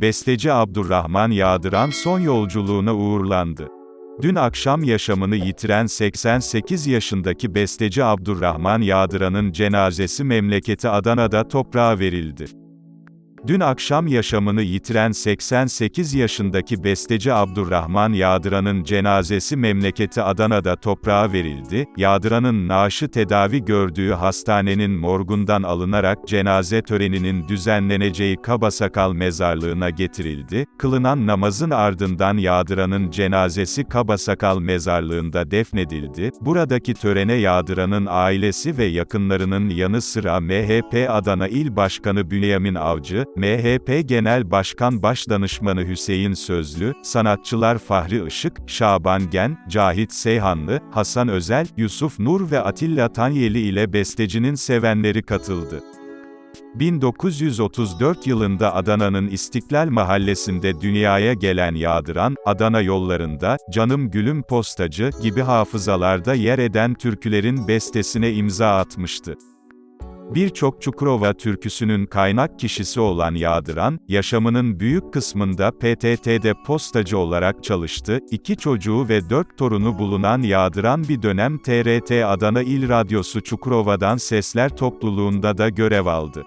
besteci Abdurrahman Yağdıran son yolculuğuna uğurlandı. Dün akşam yaşamını yitiren 88 yaşındaki besteci Abdurrahman Yağdıran'ın cenazesi memleketi Adana'da toprağa verildi. Dün akşam yaşamını yitiren 88 yaşındaki besteci Abdurrahman Yağdıran'ın cenazesi memleketi Adana'da toprağa verildi. Yağdıran'ın naaşı tedavi gördüğü hastanenin morgundan alınarak cenaze töreninin düzenleneceği Kabasakal mezarlığına getirildi. Kılınan namazın ardından Yağdıran'ın cenazesi Kabasakal mezarlığında defnedildi. Buradaki törene Yağdıran'ın ailesi ve yakınlarının yanı sıra MHP Adana İl Başkanı Bünyamin Avcı, MHP Genel Başkan Başdanışmanı Hüseyin Sözlü, sanatçılar Fahri Işık, Şaban Gen, Cahit Seyhanlı, Hasan Özel, Yusuf Nur ve Atilla Tanyeli ile bestecinin sevenleri katıldı. 1934 yılında Adana'nın İstiklal Mahallesi'nde dünyaya gelen Yağdıran, Adana yollarında, Canım Gülüm Postacı gibi hafızalarda yer eden türkülerin bestesine imza atmıştı. Birçok Çukurova türküsünün kaynak kişisi olan Yağdıran, yaşamının büyük kısmında PTT'de postacı olarak çalıştı. İki çocuğu ve dört torunu bulunan Yağdıran bir dönem TRT Adana İl Radyosu Çukurova'dan Sesler topluluğunda da görev aldı.